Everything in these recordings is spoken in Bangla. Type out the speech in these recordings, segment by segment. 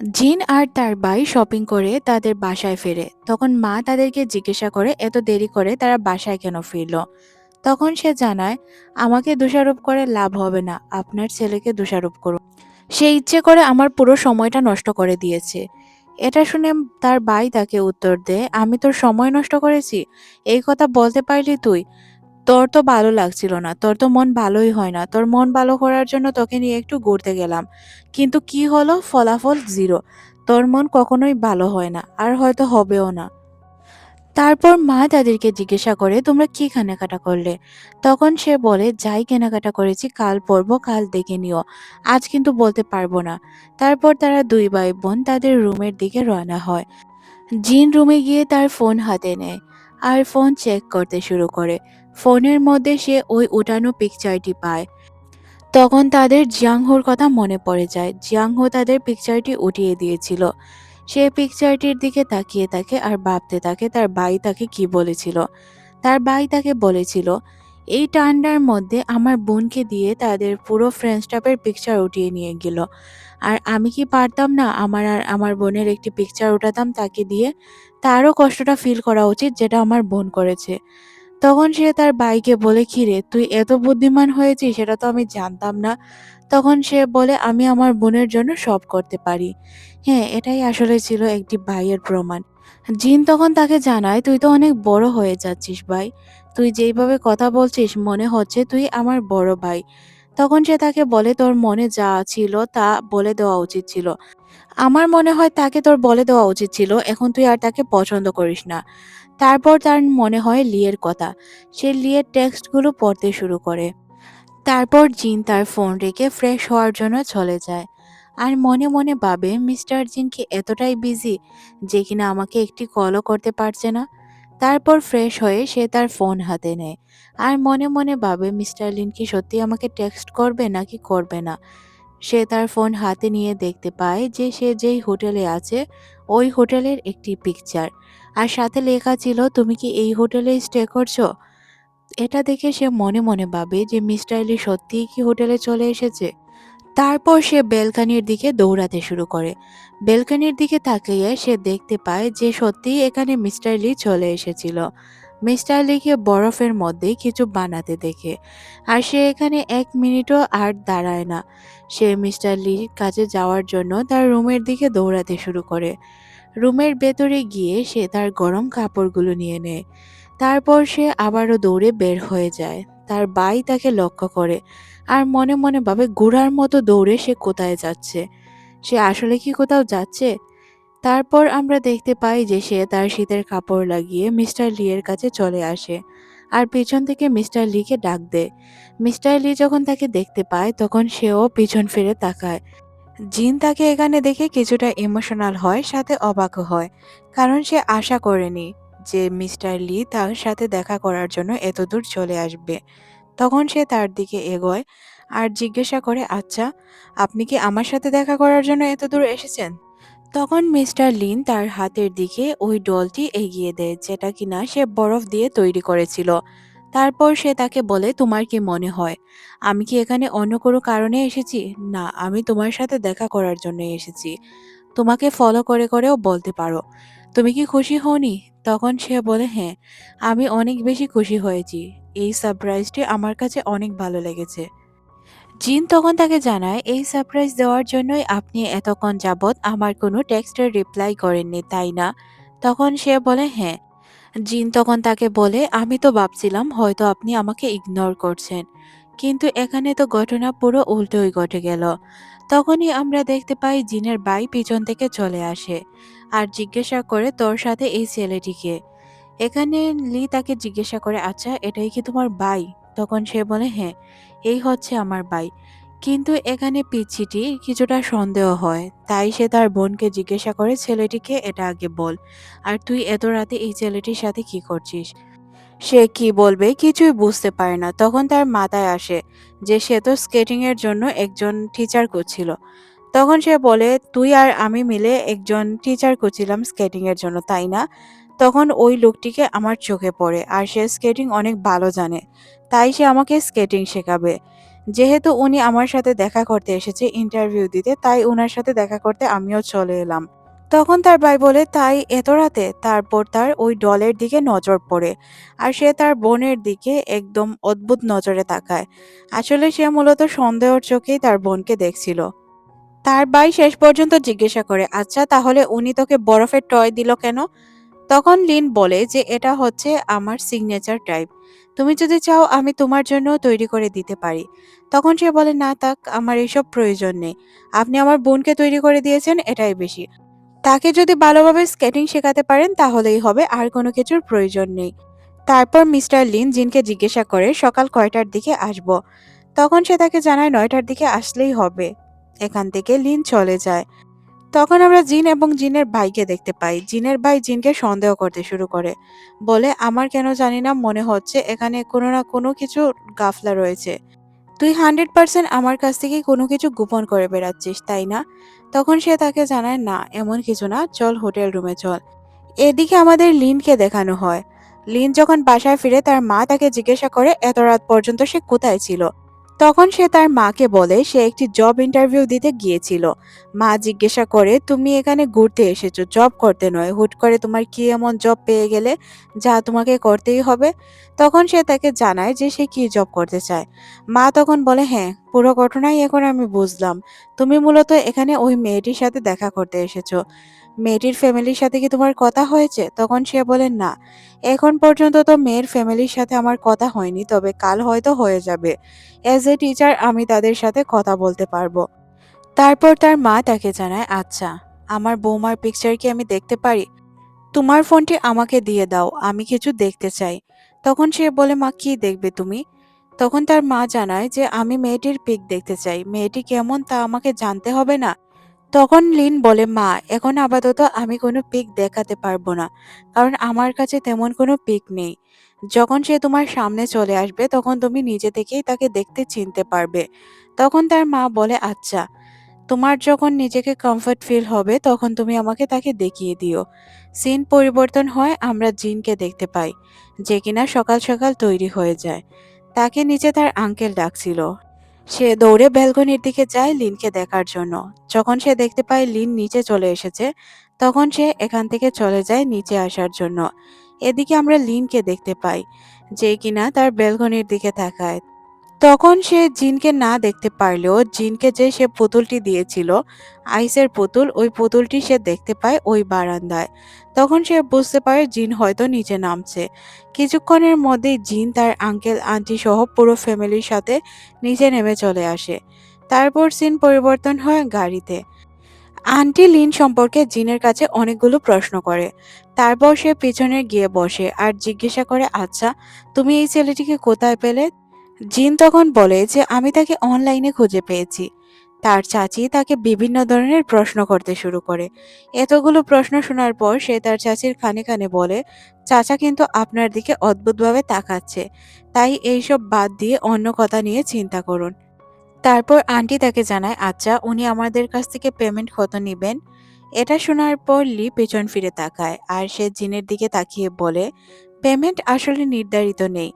জিন আর তার ভাই শপিং করে তাদের বাসায় ফেরে। তখন মা তাদেরকে জিজ্ঞাসা করে, এত দেরি করে তারা বাসায় কেন ফিরল? তখন সে জানায়, আমাকে দোষারোপ করে লাভ হবে না, আপনার ছেলেকে দোষারোপ করুন। সে ইচ্ছে করে আমার পুরো সময়টা নষ্ট করে দিয়েছে। এটা শুনে তার ভাই তাকে উত্তর দেয়, আমি তোর সময় নষ্ট করেছি? এই কথা বলতে পারলি তুই? তোর তো ভালো লাগছিল না, তোর তো মন ভালোই হয় না। তোর মন ভালো করার জন্য তোকে নিয়ে একটু ঘুরতে গেলাম। কিন্তু কি হলো? ফলাফল জিরো তোর মন কখনোই ভালো হয় না, আর হয়তো হবেও না। তারপর মা তাদেরকে জিজ্ঞাসা করে, তোমরা কি কেনাকাটা করলে? তখন সে বলে, যাই কেনাকাটা করেছি, কাল পরবো, কাল দেখে নিও। আজ কিন্তু বলতে পারব না। তারপর তারা দুই ভাই বোন তাদের রুমের দিকে রওনা হয়। জিন রুমে গিয়ে তার ফোন হাতে নেয় আর ফোন চেক করতে শুরু করে। ফোনের মধ্যে সে ওই উঠানো পিকচারটি পায়। তখন তাদের জিয়াংহোর কথা মনে পড়ে যায়। জিয়াংহো তাদের পিকচারটি উঠিয়ে দিয়েছিল। সে পিকচারটির দিকে তাকিয়ে থাকে আর ভাবতে থাকে, তার ভাই তাকে কি বলেছিল? তার ভাই তাকে বলেছিল, এই ঠান্ডার মধ্যে আমার বোনকে দিয়ে তাদের পুরো ফ্রেন্ড স্টাফের পিকচার উঠিয়ে নিয়ে গেল। আর আমি কি পারতাম না আমার আর আমার বোনের একটি পিকচার উঠাতাম তাকে দিয়ে? তারও কষ্টটা ফিল করা উচিত যেটা আমার বোন করেছে। তখন সে তার ভাইকে বলে রে, তুই এত বুদ্ধিমান হয়েছিস, সেটা তো আমি জানতাম না। তখন সে বলে, আমি আমার বোনের জন্য সব করতে পারি। হ্যাঁ এটাই আসলে ছিল একটি ভাইয়ের প্রমাণ। জিন তখন তাকে জানায়, তুই তো অনেক বড় হয়ে যাচ্ছিস ভাই। তুই যেইভাবে কথা বলছিস, মনে হচ্ছে তুই আমার বড় ভাই। তখন সে তাকে বলে, তোর মনে যা ছিল তা বলে দেওয়া উচিত ছিল। আমার মনে হয় তাকে তোর বলে দেওয়া উচিত ছিল। এখন তুই আর তাকে পছন্দ করিস না। তারপর তার মনে হয় লিয়ের কথা। সে লিয়ের টেক্সটগুলো পড়তে শুরু করে। তারপর জিন তার ফোন রেখে ফ্রেশ হওয়ার জন্য চলে যায়। আর মনে মনে ভাবে, মিস্টার জিন কি এতটাই বিজি যে কিনা আমাকে একটি কলও করতে পারছে না? তারপর ফ্রেশ হয়ে সে তার ফোন হাতে নেয়। আর মনে মনে ভাবে, মিস্টার লিন কি সত্যি আমাকে টেক্সট করবে নাকি করবে না? সে তার ফোন হাতে নিয়ে দেখতে পায় যে সে যেই হোটেলে আছে, ওই হোটেলের একটি পিকচার। আর সাথে লেখা ছিল, তুমি কি এই হোটেলে স্টে করছ? এটা দেখে সে মনে মনে ভাবে যে মিস্টার লি সত্যিই কি হোটেলে চলে এসেছে। তারপর সে বেলকানির দিকে দৌড়াতে শুরু করে। বেলকানির দিকে তাকিয়ে সে দেখতে পায় যে সত্যিই এখানে মিস্টার লি চলে এসেছিল। মিস্টার লিকে বরফের মধ্যে কিছু বানাতে দেখে। আর সে এখানে এক মিনিটও আর দাঁড়ায় না। সে মিস্টার লির কাছে যাওয়ার জন্য তার রুমের দিকে দৌড়াতে শুরু করে। রুমের ভেতরে গিয়ে সে তার গরম কাপড়গুলো নিয়ে নেয়। তারপর সে আবারও দৌড়ে বের হয়ে যায়। তার বাই তাকে লক্ষ্য করে আর মনে মনে ভাবে, ঘোড়ার মতো দৌড়ে সে কোথায় যাচ্ছে? সে আসলে কি কোথাও যাচ্ছে? তারপর আমরা দেখতে পাই যে সে তার শীতের কাপড় লাগিয়ে মিস্টার লি এর কাছে চলে আসে আর পিছন থেকে মিস্টার লিকে ডাক দেয়। মিস্টার লি যখন তাকে দেখতে পায়, তখন সেও পিছন ফিরে তাকায়। জিন তাকে এখানে দেখে কিছুটা ইমোশনাল হয়, সাথে অবাক হয়। কারণ সে আশা করেনি যে মিস্টার লি তার সাথে দেখা করার জন্য এত দূর চলে আসবে। তখন সে তার দিকে এগোয় আর জিজ্ঞাসা করে আচ্ছা আপনি কি আমার সাথে দেখা করার জন্য এত দূর এসেছেন? তখন মিস্টার লিন তার হাতের দিকে ওই ডলটি এগিয়ে দেয়, যেটা কিনা সে বরফ দিয়ে তৈরি করেছিল। তারপর সে তাকে বলে, তোমার কি মনে হয়? আমি কি এখানে অন্য কোনো কারণে এসেছি? না, আমি তোমার সাথে দেখা করার জন্য এসেছি। তোমাকে ফলো করে করেও বলতে পারো। তুমি কি খুশি হওনি? তখন সে বলে হ্যাঁ আমি অনেক বেশি খুশি হয়েছি। এই সারপ্রাইজটি আমার কাছে অনেক ভালো লেগেছে। জিন তখন তাকে জানায়, এই সারপ্রাইজ দেওয়ার জন্যই আপনি এতক্ষণ যাবৎ আমার কোনো টেক্সটের রিপ্লাই করেননি, তাই না? তখন সে বলে হ্যাঁ জিন তখন তাকে বলে, আমি তো ভাবছিলাম হয়তো আপনি আমাকে ইগনোর করছেন। কিন্তু এখানে তো ঘটনা পুরো উল্টোই ঘটে গেল। তখনই আমরা দেখতে পাই জিনের ভাই পিছন থেকে চলে আসে আর জিজ্ঞাসা করে, তোর সাথে এই ছেলেটিকে এখানে লি তাকে জিজ্ঞাসা করে আচ্ছা এটাই কি তোমার ভাই? তখন সে বলে হ্যাঁ এই হচ্ছে আমার ভাই। কিন্তু এখানে পিচ্ছিটি কিছুটা সন্দেহ হয়, তাই সে তার বোনকে জিজ্ঞাসা করে, ছেলেটিকে এটা আগে বল, আর তুই এত রাতে এই ছেলেটির সাথে কি করছিস? সে কি বলবে কিছুই বুঝতে পারে না। তখন তার মাথায় আসে যে সে তো স্কেটিং এর জন্য একজন টিচার করছিল। তখন সে বলে, তুই আর আমি মিলে একজন টিচার করছিলাম স্কেটিং এর জন্য, তাই না? তখন ওই লোকটিকে আমার চোখে পড়ে, আর সে স্কেটিং অনেক ভালো জানে, তাই সে আমাকে স্কেটিং শেখাবে। যেহেতু উনি আমার সাথে দেখা করতে এসেছে ইন্টারভিউ দিতে, তাই উনার সাথে দেখা করতে আমিও চলে এলাম। তখন তার ভাই বলে, তাই এত রাতে? তারপর তার ওই ডলের দিকে নজর পড়ে আর সে তার বোনের দিকে একদম অদ্ভুত নজরে তাকায়। আসলে সে মূলত সন্দেহর চোখেই তার বোনকে দেখছিল। তার ভাই শেষ পর্যন্ত জিজ্ঞাসা করে আচ্ছা তাহলে উনি তোকে বরফের টয় দিল কেন? তখন লিন বলে যে, এটা হচ্ছে আমার সিগনেচার টাইপ তুমি যদি চাও আমি তোমার জন্য তৈরি করে দিতে পারি। তখন সে বলে, না তাক আমার এসব প্রয়োজন নেই। আপনি আমার বোনকে তৈরি করে দিয়েছেন, এটাই বেশি। তাকে যদি ভালোভাবে স্কেটিং শেখাতে পারেন, তাহলেই হবে, আর কোনো কিছুর প্রয়োজন নেই। তারপর মিস্টার লিন জিনকে জিজ্ঞাসা করে, সকাল কয়টার দিকে আসব? তখন সে তাকে জানায়, নয়টার দিকে আসলেই হবে। এখান থেকে লিন চলে যায়। তখন আমরা জিন এবং জিনের ভাইকে দেখতে পাই। জিনের ভাই জিনকে সন্দেহ করতে শুরু করে। বলে, আমার কেন জানি না, মনে হচ্ছে এখানে কোনো না কোনো কিছু গাফলা রয়েছে। তুই হান্ড্রেড পার্সেন্ট আমার কাছ থেকে কোনো কিছু গোপন করে বেড়াচ্ছিস, তাই না? তখন সে তাকে জানায়, না, এমন কিছু না, চল হোটেল রুমে চল। এদিকে আমাদের লিনকে দেখানো হয়। লিন যখন বাসায় ফিরে, তার মা তাকে জিজ্ঞাসা করে, এত রাত পর্যন্ত সে কোথায় ছিল? তখন সে তার মাকে বলে সে একটি জব ইন্টারভিউ দিতে গিয়েছিল। মা জিজ্ঞাসা করে, তুমি এখানে ঘুরতে এসেছ জব করতে নয়। হুট করে তোমার কি এমন জব পেয়ে গেলে যা তোমাকে করতেই হবে? তখন সে তাকে জানায় যে সে কি জব করতে চায়। মা তখন বলে হ্যাঁ পুরো ঘটনাই এখন আমি বুঝলাম। তুমি মূলত এখানে ওই মেয়েটির সাথে দেখা করতে এসেছ। মেয়েটির ফ্যামিলির সাথে কি তোমার কথা হয়েছে? তখন সে বলে, না, এখন পর্যন্ত তো মেয়ের ফ্যামিলির সাথে আমার কথা হয়নি, তবে কাল হয়তো হয়ে যাবে। অ্যাজ এ টিচার আমি তাদের সাথে কথা বলতে পারব। তারপর তার মা তাকে জানায় আচ্ছা আমার বৌমার পিকচার কি আমি দেখতে পারি? তোমার ফোনটি আমাকে দিয়ে দাও, আমি কিছু দেখতে চাই। তখন সে বলে, মা, কি দেখবে তুমি? তখন তার মা জানায় যে, আমি মেয়েটির পিক দেখতে চাই। মেয়েটি কেমন তা আমাকে জানতে হবে না। তখন লিন বলে, মা, এখন আপাতত আমি কোনো পিক দেখাতে পারব না, কারণ আমার কাছে তেমন কোনো পিক নেই। যখন সে তোমার সামনে চলে আসবে, তখন তুমি নিজে থেকেই তাকে দেখতে চিনতে পারবে। তখন তার মা বলে আচ্ছা তোমার যখন নিজেকে কমফর্ট ফিল হবে, তখন তুমি আমাকে তাকে দেখিয়ে দিও। সিন পরিবর্তন হয়, আমরা জিনকে দেখতে পাই, যে কিনা সকাল সকাল তৈরি হয়ে যায়। তাকে নিচে তার আঙ্কেল ডাকছিল। সে দৌড়ে ব্যালকনির দিকে যায় লিনকে দেখার জন্য। যখন সে দেখতে পায় লিন নিচে চলে এসেছে, তখন সে এখান থেকে চলে যায় নিচে আসার জন্য। এদিকে আমরা লিনকে দেখতে পাই, যে কিনা তার ব্যালকনির দিকে তাকায়। তখন সে জিনকে না দেখতে পারলেও জিনকে যে সে পুতুলটি দিয়েছিল, আইসের পুতুল, ওই পুতুলটি সে দেখতে পায় ওই বারান্দায়। তখন সে বুঝতে পারে জিন হয়তো নিচে নামছে। কিছুক্ষণের মধ্যেই জিন তার আঙ্কেল, আন্টি সহ পুরো ফ্যামিলির সাথে নিচে নেমে চলে আসে। তারপর সিন পরিবর্তন হয় গাড়িতে। আন্টি লিন সম্পর্কে জিনের কাছে অনেকগুলো প্রশ্ন করে। তারপর সে পিছনে গিয়ে বসে আর জিজ্ঞাসা করে আচ্ছা তুমি এই ছেলেটিকে কোথায় পেলে? জিন তখন বলে যে, আমি তাকে অনলাইনে খুঁজে পেয়েছি। তার চাচি তাকে বিভিন্ন ধরনের প্রশ্ন করতে শুরু করে। এতগুলো প্রশ্ন শোনার পর সে তার চাচির কানে কানে বলে, চাচা কিন্তু আপনার দিকে অদ্ভুতভাবে তাকাচ্ছে। তাই এইসব বাদ দিয়ে অন্য কথা নিয়ে চিন্তা করুন। তারপর আন্টি তাকে জানায় আচ্ছা উনি আমাদের কাছ থেকে পেমেন্ট কত নেবেন? এটা শোনার পর লি পেছন ফিরে তাকায় আর সে জিনের দিকে তাকিয়ে বলে, পেমেন্ট আসলে নির্ধারিত নেই।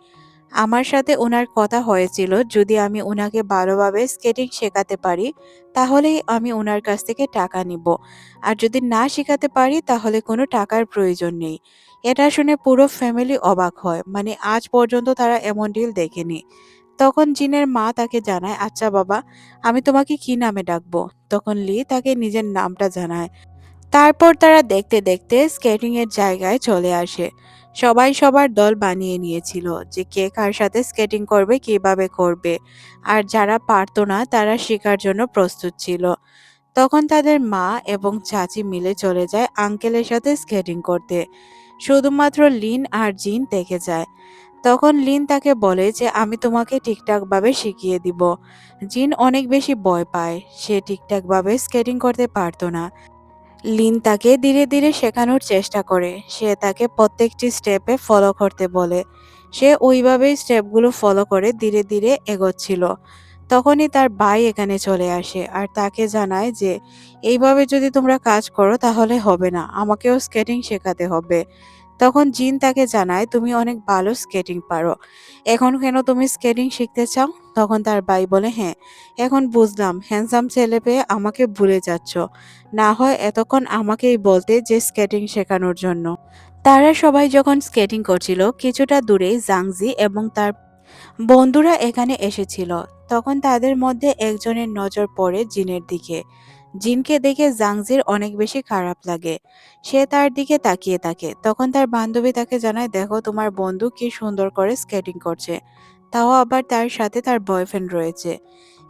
আমার সাথে ওনার কথা হয়েছিল, যদি আমি ওনাকে ভালোভাবে স্কেটিং শেখাতে পারি, তাহলেই আমি ওনার কাছ থেকে টাকা নিব। আর যদি না শেখাতে পারি, তাহলে কোনো টাকার প্রয়োজন নেই। এটা শুনে পুরো ফ্যামিলি অবাক হয়। মানে আজ পর্যন্ত তারা এমন ডিল দেখেনি। তখন জিনের মা তাকে জানায় আচ্ছা বাবা, আমি তোমাকে কি নামে ডাকবো? তখন লি তাকে নিজের নামটা জানায়। তারপর তারা দেখতে দেখতে স্কেটিং এর জায়গায় চলে আসে। সবাই সবার দল বানিয়ে নিয়েছিল যে কে কার সাথে স্কেটিং করবে, কীভাবে করবে। আর যারা পারতো না, তারা শেখার জন্য প্রস্তুত ছিল। তখন তাদের মা এবং চাচি মিলে চলে যায় আঙ্কেলের সাথে স্কেটিং করতে। শুধুমাত্র লিন আর জিন দেখে যায়। তখন লিন তাকে বলে যে, আমি তোমাকে ঠিকঠাকভাবে শিখিয়ে দিব। জিন অনেক বেশি ভয় পায়। সে ঠিকঠাকভাবে স্কেটিং করতে পারতো না। লিন তাকে ধীরে ধীরে শেখানোর চেষ্টা করে। সে তাকে প্রত্যেকটি স্টেপে ফলো করতে বলে। সে ওইভাবেই স্টেপগুলো ফলো করে ধীরে ধীরে এগোচ্ছিল। তখনই তার ভাই এখানে চলে আসে আর তাকে জানায় যে, এইভাবে যদি তোমরা কাজ করো তাহলে হবে না। আমাকেও স্কেটিং শেখাতে হবে। তখন জিন তাকে জানায়, তুমি অনেক ভালো স্কেটিং পারো। এখন কেন তুমি স্কেটিং শিখতে চাও? তখন তার ভাই বলে হ্যাঁ এখন বুঝলাম। হ্যান্ডসাম ছেলে পেয়ে আমাকে ভুলে যাচ্ছ। না হয় এতক্ষণ আমাকেই বলতে যে স্কেটিং শেখানোর জন্য। তারা সবাই যখন স্কেটিং করছিল, কিছুটা দূরেই জাংজি এবং তার বন্ধুরা এখানে এসেছিল। তখন তাদের মধ্যে একজনের নজর পড়ে জিনের দিকে। জিনকে দেখে জাংজির অনেক বেশি খারাপ লাগে। সে তার দিকে তাকিয়ে থাকে। তখন তার বান্ধবী তাকে জানায়, দেখো, তোমার বন্ধু কি সুন্দর করে স্কেটিং করছে। তাও আবার তার সাথে তার বয়ফ্রেন্ড রয়েছে।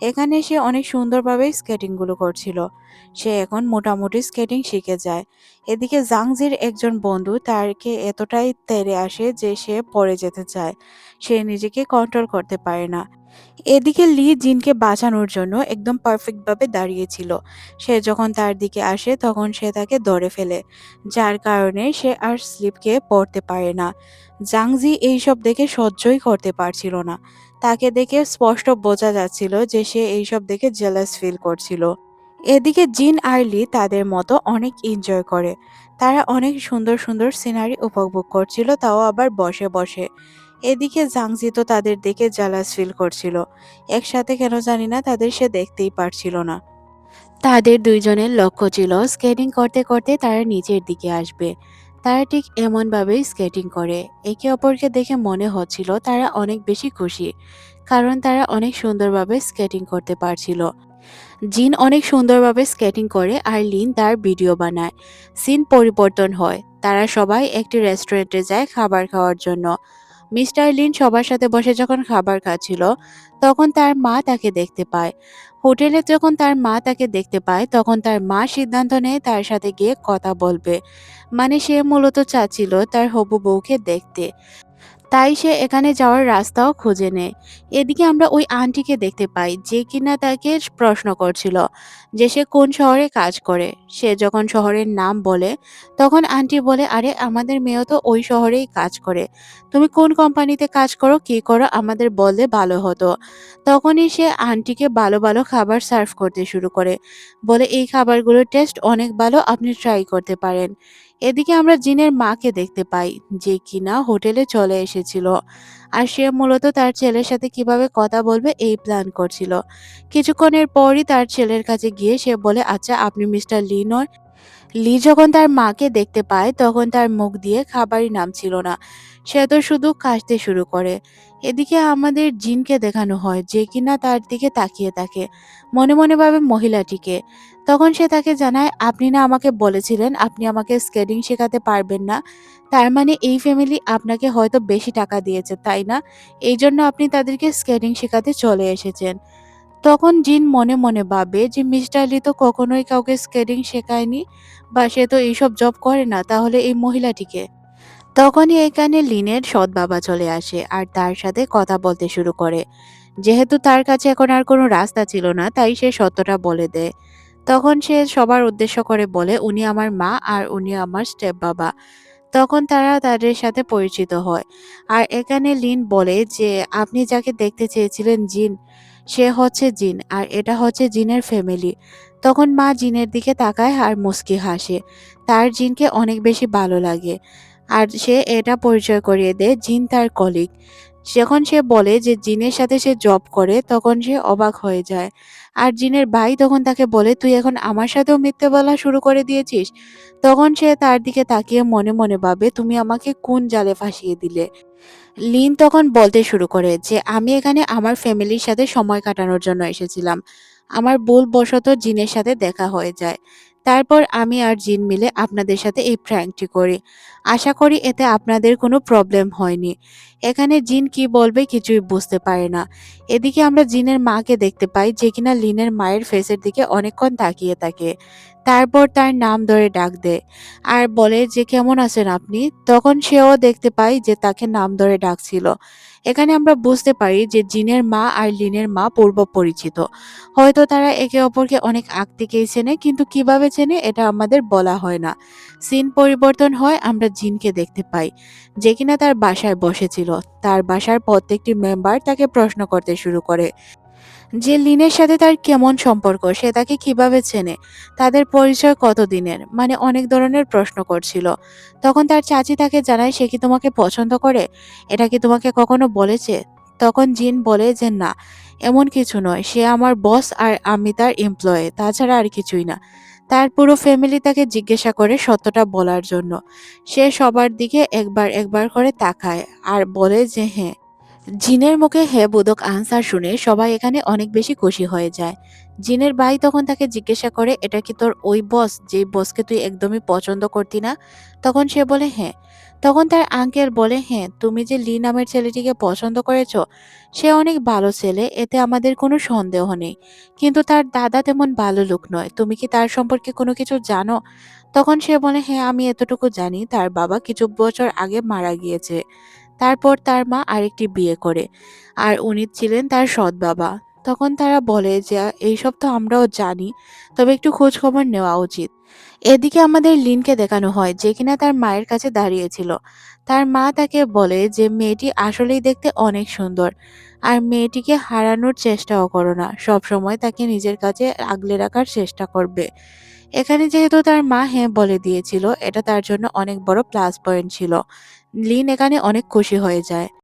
এখানে সে অনেক সুন্দরভাবে স্কেটিংগুলো করছিল। সে এখন মোটামুটি স্কেটিং শিখে যায়। এদিকে জাংজির একজন বন্ধু তারকে এতটাই তেড়ে আসে যে সে পড়ে যেতে চায়। সে নিজেকে কন্ট্রোল করতে পারে না। এদিকে লি জিনকে বাঁচানোর জন্য একদম পারফেক্টভাবে দাঁড়িয়েছিল সে যখন তার দিকে আসে, তখন সে তাকে ধরে ফেলে, যার কারণে সে আর স্লিপকে পড়তে পারে না। জাংজি এইসব দেখে সহ্যই করতে পারছিল না। তাকে দেখে স্পষ্ট বোঝা যাচ্ছিল যে সে এইসব দেখে জেলাস ফিল করছিল। এদিকে জিন আর লি তাদের মতো অনেক এনজয় করে। তারা অনেক সুন্দর সুন্দর সিনারি উপভোগ করছিল, তাও আবার বসে বসে। এদিকে জাংজি তো তাদের দেখে জালাস ফিল করছিল। একসাথে কেন জানি না তাদের সে দেখতেই পারছিল না। তাদের দুইজনের লক্ষ্য ছিল স্কেটিং করতে করতে তারা নিচের দিকে আসবে। তারা ঠিক এমনভাবেই স্কেটিং করে। একে অপরকে দেখে মনে হচ্ছিল তারা অনেক বেশি খুশি, কারণ তারা অনেক সুন্দরভাবে স্কেটিং করতে পারছিল। জিন অনেক সুন্দরভাবে স্কেটিং করে আর লিন তার ভিডিও বানায়। সিন পরিবর্তন হয়। তারা সবাই একটি রেস্টুরেন্টে যায় খাবার খাওয়ার জন্য। মিস্টার লিন সবার সাথে বসে যখন খাবার খাচ্ছিল, তখন তার মা তাকে দেখতে পায়। হোটেলে যখন তার মা তাকে দেখতে পায়, তখন তার মা সিদ্ধান্ত নেয় তার সাথে গিয়ে কথা বলবে। মানে সে মূলত চাচ্ছিল তার হবু বউকে দেখতে। তাই সে এখানে যাওয়ার রাস্তাও খুঁজে নেয়। এদিকে আমরা ওই আন্টিকে দেখতে পাই, যে কিনা তাকে প্রশ্ন করছিল যে সে কোন শহরে কাজ করে। সে যখন শহরের নাম বলে, তখন আন্টি বলে, আরে, আমাদের মেয়েও তো ওই শহরেই কাজ করে। তুমি কোন কোম্পানিতে কাজ করো, কি করো, আমাদের বললে ভালো হতো। তখনই সে আন্টিকে ভালো ভালো খাবার সার্ভ করতে শুরু করে। বলে, এই খাবারগুলোর টেস্ট অনেক ভালো, আপনি ট্রাই করতে পারেন। এদিকে আমরা জিনের মাকে দেখতে পাই, যে কিনা হোটেলে চলে এসেছিল। আর সে মূলত তার ছেলের সাথে কীভাবে কথা বলবে এই প্ল্যান করছিল। কিছুক্ষণের পরই তার ছেলের কাছে গিয়ে সে বলে আচ্ছা আপনি মিস্টার লি নন লি যখন তার মাকে দেখতে পায়, তখন তার মুখ দিয়ে খাবারই নাম ছিল না। সে তো শুধু কাশতে শুরু করে। এদিকে আমাদের জিনকে দেখানো হয়, যে কিনা তার দিকে তাকিয়ে থাকে, মনে মনে ভাবে মহিলাটিকে। তখন সে তাকে জানায়, আপনি না আমাকে বলেছিলেন, আপনি আমাকে স্কেটিং শেখাতে পারবেন না। তার মানে এই ফ্যামিলি আপনাকে হয়তো বেশি টাকা দিয়েছে, তাই না? এই জন্য আপনি তাদেরকে স্কেটিং শেখাতে চলে এসেছেন। তখন জিন মনে মনে ভাবে যে, মিস্টার আলি তো কখনোই কাউকে স্কেটিং শেখায়নি, বা সে তো এইসব জব করে না, তাহলে এই মহিলাটিকে তখনই এখানে লিনের সৎ বাবা চলে আসে আর তার সাথে কথা বলতে শুরু করে। যেহেতু তার কাছে এখন আর কোনো রাস্তা ছিল না, তাই সে সত্যটা বলে দেয়। তখন সে সবার উদ্দেশ্য করে বলে, উনি আমার মা আর উনি আমার স্টেপ বাবা। তখন তারা তাদের সাথে পরিচিত হয়। আর এখানে লিন বলে যে, আপনি যাকে দেখতে চেয়েছিলেন জিন, সে হচ্ছে জিন আর এটা হচ্ছে জিনের ফ্যামিলি। তখন মা জিনের দিকে তাকায় আর মুস্কি হাসে। তার জিনকে অনেক বেশি ভালো লাগে। আর সে এটা পরিচয় করিয়ে দেয় জিন তার কলিগ যখন সে বলে যে জিনের সাথে সে জব করে, তখন সে অবাক হয়ে যায়। আর জিনের ভাই তখন তাকে বলে, তুই এখন আমার সাথেও মিথ্যে বলা শুরু করে দিয়েছিস? তখন সে তার দিকে তাকিয়ে মনে মনে ভাবে, তুমি আমাকে কোন জালে ফাঁসিয়ে দিলে? লিন তখন বলতে শুরু করে যে, আমি এখানে আমার ফ্যামিলির সাথে সময় কাটানোর জন্য এসেছিলাম। আমার ভুলবশত জিনের সাথে দেখা হয়ে যায়। তারপর আমি আর জিন মিলে আপনাদের সাথে এই প্র্যাঙ্কটি করি। আশা করি এতে আপনাদের কোনো প্রবলেম হয়নি। এখানে জিন কি বলবে কিছুই বুঝতে পারে না। এদিকে আমরা জিনের মাকে দেখতে পাই যে কিনা লিনের মায়ের ফেসের দিকে অনেকক্ষণ তাকিয়ে থাকে। তারপর তার নাম ধরে ডাক দেয়। আর বলে যে, কেমন আছেন আপনি? তখন সেও দেখতে পাই যে তাকে নাম ধরে ডাকছিল। এখানে আমরা বুঝতে পারি যে জিনের মা আর লিনের মা পূর্ব পরিচিত। হয়তো তারা একে অপরকে অনেক আগ থেকেই চেনে, কিন্তু কীভাবে চেনে এটা আমাদের বলা হয় না। সিন পরিবর্তন হয়, আমরা জিনকে দেখতে পাই, যে কিনা তার বাসায় বসেছিল। তার বাসার প্রত্যেকটি মেম্বার তাকে প্রশ্ন করতে শুরু করে। যে লিনের সাথে তার কেমন সম্পর্ক, সে তাকে কীভাবে চেনে, তাদের পরিচয় কতদিনের, মানে অনেক ধরনের প্রশ্ন করছিল। তখন তার চাচি তাকে জানায়, "সে কি তোমাকে পছন্দ করে? এটা কি তোমাকে কখনো বলেছে?" তখন জিন বলে যে, "না, এমন কিছু নয়। সে আমার বস আর আমি তার এমপ্লয়ি, তাছাড়া আর কিছুই না।" তার পুরো ফ্যামিলি তাকে জিজ্ঞাসা করে সত্যটা বলার জন্য। সে সবার দিকে একবার একবার করে তাকায় আর বলে যে হ্যাঁ। জিনের মুখে হ্যাঁ বোধক আনসার শুনে সবাই এখানে অনেক বেশি খুশি হয়ে যায়। জিনের ভাই তখন তাকে জিজ্ঞাসা করে, "এটা কি তোর ওই বস, যেই বসকে তুই একদমই পছন্দ করতি না?" তখন সে বলে, "হ্যাঁ।" তখন তার আঙ্কেল বলে, "হ্যাঁ, তুমি যে লি নামের ছেলেটিকে পছন্দ করেছ, সে অনেক ভালো ছেলে, এতে আমাদের কোনো সন্দেহ নেই। কিন্তু তার দাদা তেমন ভালো লোক নয়। তুমি কি তার সম্পর্কে কোনো কিছু জানো?" তখন সে বলে, "হ্যাঁ, আমি এতটুকু জানি তার বাবা কিছু বছর আগে মারা গিয়েছে। তারপর তার মা আরেকটি বিয়ে করে। আর উনি ছিলেন তার সৎ বাবা। তখন তারা বলে যে এইসব তো আমরাও জানি, তবে একটু খোঁজ খবর নেওয়া উচিত। এদিকে আমাদের লিনকে দেখানো হয় যে কিনা তার মায়ের কাছে দাঁড়িয়েছিল। তার মা তাকে বলে যে মেয়েটি আসলেই দেখতে অনেক সুন্দর। আর মেয়েটিকে হারানোর চেষ্টাও করো না। সবসময় তাকে নিজের কাছে আগলে রাখার চেষ্টা করবে। এখানে যেহেতু তার মা হ্যাঁ বলে দিয়েছিল, এটা তার জন্য অনেক বড় প্লাস পয়েন্ট ছিল। লিন এখানে অনেক খুশি হয়ে যায়।